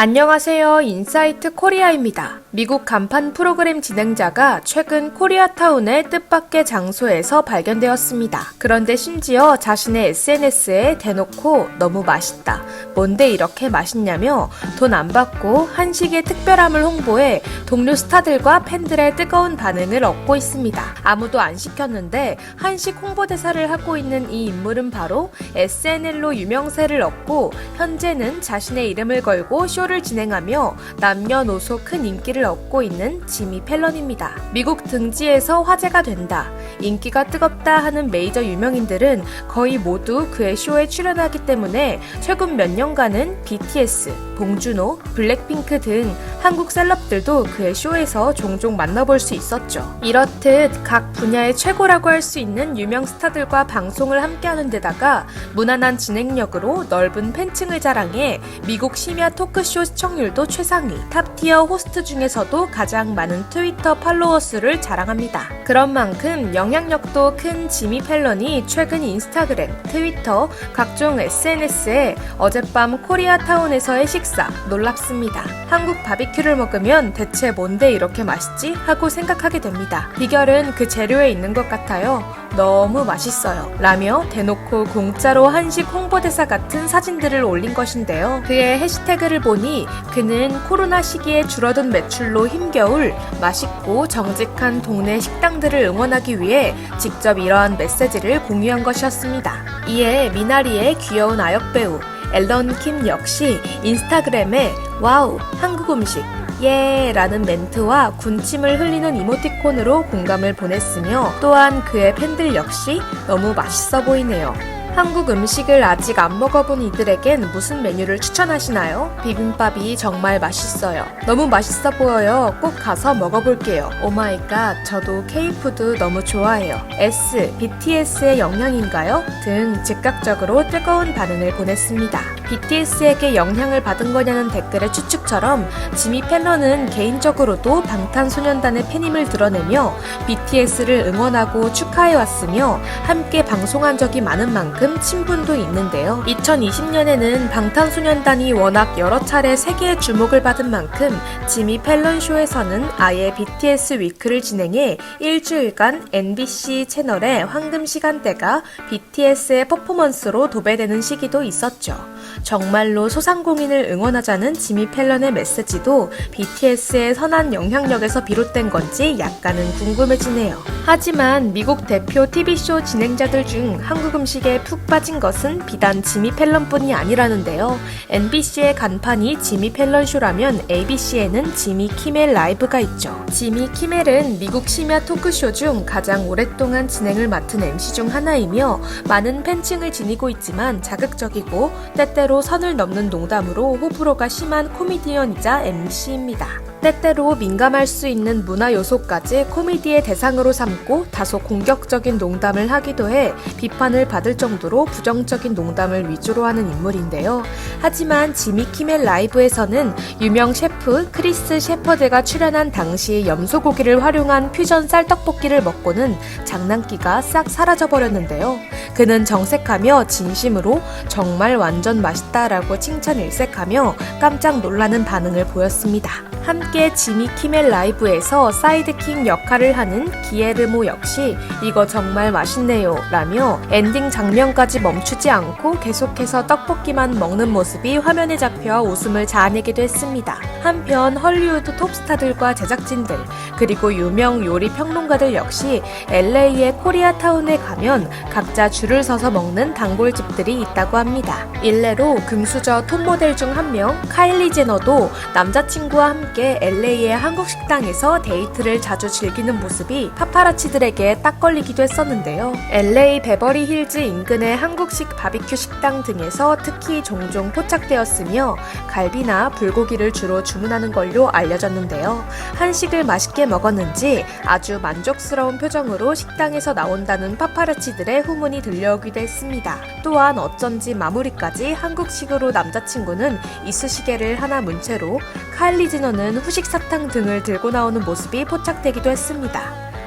안녕하세요. 인사이트 코리아입니다. 미국 간판 프로그램 진행자가 최근 코리아타운의 뜻밖의 장소에서 발견되었습니다. 그런데 심지어 자신의 SNS에 대놓고 너무 맛있다. 뭔데 이렇게 맛있냐며 돈 안 받고 한식의 특별함을 홍보해 동료 스타들과 팬들의 뜨거운 반응을 얻고 있습니다. 아무도 안 시켰는데 한식 홍보대사를 하고 있는 이 인물은 바로 SNL로 유명세를 얻고 현재는 자신의 이름을 걸고 쇼를 진행하며 남녀노소 큰 인기를 얻고 있는 지미 펠런입니다. 미국 등지에서 화제가 된다. 인기가 뜨겁다 하는 메이저 유명인들은 거의 모두 그의 쇼에 출연하기 때문에 최근 몇 년간은 BTS, 봉준호, 블랙핑크 등 한국 셀럽들도 그의 쇼에서 종종 만나볼 수 있었죠. 이렇듯 각 분야의 최고라고 할 수 있는 유명 스타들과 방송을 함께하는 데다가 무난한 진행력으로 넓은 팬층을 자랑해 미국 심야 토크쇼 시청률도 최상위, 탑티어 호스트 중에서도 가장 많은 트위터 팔로워 수를 자랑합니다. 그런 만큼 영향력도 큰 지미 펠런이 최근 인스타그램, 트위터, 각종 SNS에 어젯밤 코리아타운에서의 식사 놀랍습니다. 한국 바비큐를 먹으면 대체 뭔데 이렇게 맛있지? 하고 생각하게 됩니다. 비결은 그 재료에 있는 것 같아요. 너무 맛있어요. 라며 대놓고 공짜로 한식 홍보대사 같은 사진들을 올린 것인데요. 그의 해시태그를 보니 그는 코로나 시기에 줄어든 매출로 힘겨울 맛있고 정직한 동네 식당들을 응원하기 위해 직접 이러한 메시지를 공유한 것이었습니다. 이에 미나리의 귀여운 아역 배우 앨런 킴 역시 인스타그램에 와우 한국 음식 예 라는 멘트와 군침을 흘리는 이모티콘으로 공감을 보냈으며 또한 그의 팬들 역시 너무 맛있어 보이네요. 한국 음식을 아직 안 먹어본 이들에겐 무슨 메뉴를 추천하시나요? 비빔밥이 정말 맛있어요. 너무 맛있어 보여요. 꼭 가서 먹어볼게요. 오마이갓, 저도 K푸드 너무 좋아해요. S, BTS의 영향인가요? 등 즉각적으로 뜨거운 반응을 보냈습니다. BTS에게 영향을 받은 거냐는 댓글의 추측처럼 지미 펠런은 개인적으로도 방탄소년단의 팬임을 드러내며 BTS를 응원하고 축하해왔으며 함께 방송한 적이 많은 만큼 친분도 있는데요. 2020년에는 방탄소년단이 워낙 여러 차례 세계의 주목을 받은 만큼 지미 펠런 쇼에서는 아예 BTS 위크를 진행해 일주일간 NBC 채널의 황금 시간대가 BTS의 퍼포먼스로 도배되는 시기도 있었죠. 정말로 소상공인을 응원하자는 지미 펠런의 메시지도 BTS의 선한 영향력에서 비롯된 건지 약간은 궁금해지네요. 하지만 미국 대표 TV쇼 진행자들 중 한국 음식에 푹 빠진 것은 비단 지미 펠런뿐이 아니라는데요. NBC의 간판이 지미 펠런 쇼라면 ABC에는 지미 키멜 라이브가 있죠. 지미 키멜은 미국 심야 토크쇼 중 가장 오랫동안 진행을 맡은 MC 중 하나이며 많은 팬층을 지니고 있지만 자극적이고 때때로 선을 넘는 농담으로 호불호가 심한 코미디언이자 MC입니다. 때때로 민감할 수 있는 문화 요소까지 코미디의 대상으로 삼고 다소 공격적인 농담을 하기도 해 비판을 받을 정도로 부정적인 농담을 위주로 하는 인물인데요. 하지만 지미 키멜 라이브에서는 유명 셰프 크리스 셰퍼드가 출연한 당시 염소고기를 활용한 퓨전 쌀떡볶이를 먹고는 장난기가 싹 사라져버렸는데요. 그는 정색하며 진심으로 정말 완전 맛있다라고 칭찬 일색하며 깜짝 놀라는 반응을 보였습니다. 함께 지미 키멜 라이브에서 사이드킹 역할을 하는 기에르모 역시 이거 정말 맛있네요 라며 엔딩 장면까지 멈추지 않고 계속해서 떡볶이만 먹는 모습이 화면에 잡혀 웃음을 자아내기도 했습니다. 한편 헐리우드 톱스타들과 제작진들 그리고 유명 요리 평론가들 역시 LA의 코리아타운에 가면 각자 줄을 서서 먹는 단골집들이 있다고 합니다. 일례로 금수저 톱 모델 중 한 명 카일리 제너도 남자친구와 함께 LA의 한국 식당에서 데이트를 자주 즐기는 모습이 파파라치들에게 딱 걸리기도 했었는데요. LA 베버리 힐즈 인근의 한국식 바비큐 식당 등에서 특히 종종 포착되었으며 갈비나 불고기를 주로 주문하는 걸로 알려졌는데요. 한식을 맛있게 먹었는지 아주 만족스러운 표정으로 식당에서 나온다는 파파라치들의 후문이 들려오기도 했습니다. 또한 어쩐지 마무리까지 한국식으로 남자친구는 이쑤시개를 하나 문 채로 카일리 지 너는 후식 사탕 등을 들고 나오는 모습이 포착되기도 했습니다.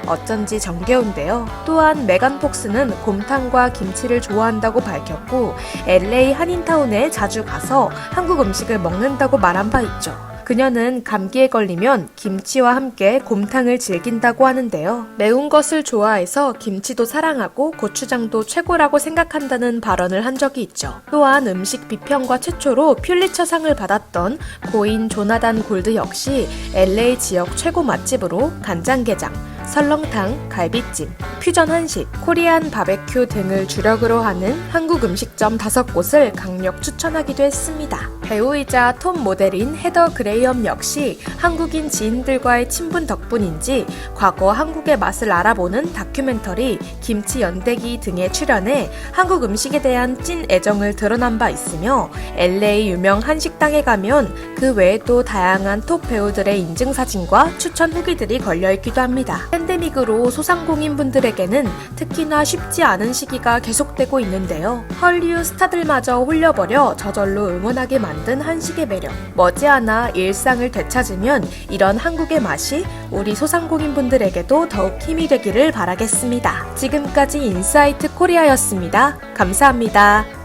어쩐지 정겨운데요. 또한 메간 폭스는 곰탕과 김치를 좋아한다고 밝혔고 LA 한인타운에 자주 가서 한국 음식을 먹는다고 말한 바 있죠. 그녀는 감기에 걸리면 김치와 함께 곰탕을 즐긴다고 하는데요. 매운 것을 좋아해서 김치도 사랑하고 고추장도 최고라고 생각한다는 발언을 한 적이 있죠. 또한 음식 비평가 최초로 퓰리처상을 받았던 고인 조나단 골드 역시 LA 지역 최고 맛집으로 간장게장, 설렁탕, 갈비찜, 퓨전 한식, 코리안 바베큐 등을 주력으로 하는 한국 음식점 다섯 곳을 강력 추천하기도 했습니다. 배우이자 톱 모델인 헤더 그레이엄 역시 한국인 지인들과의 친분 덕분인지 과거 한국의 맛을 알아보는 다큐멘터리 김치 연대기 등에 출연해 한국 음식에 대한 찐 애정을 드러난 바 있으며 LA 유명 한식당에 가면 그 외에도 다양한 톱 배우들의 인증사진과 추천 후기들이 걸려있기도 합니다. 팬데믹으로 소상공인분들에게는 특히나 쉽지 않은 시기가 계속되고 있는데요. 헐리우드 스타들마저 홀려버려 저절로 응원하게 만든 한식의 매력. 머지않아 일상을 되찾으면 이런 한국의 맛이 우리 소상공인분들에게도 더욱 힘이 되기를 바라겠습니다. 지금까지 인사이트 코리아였습니다. 감사합니다.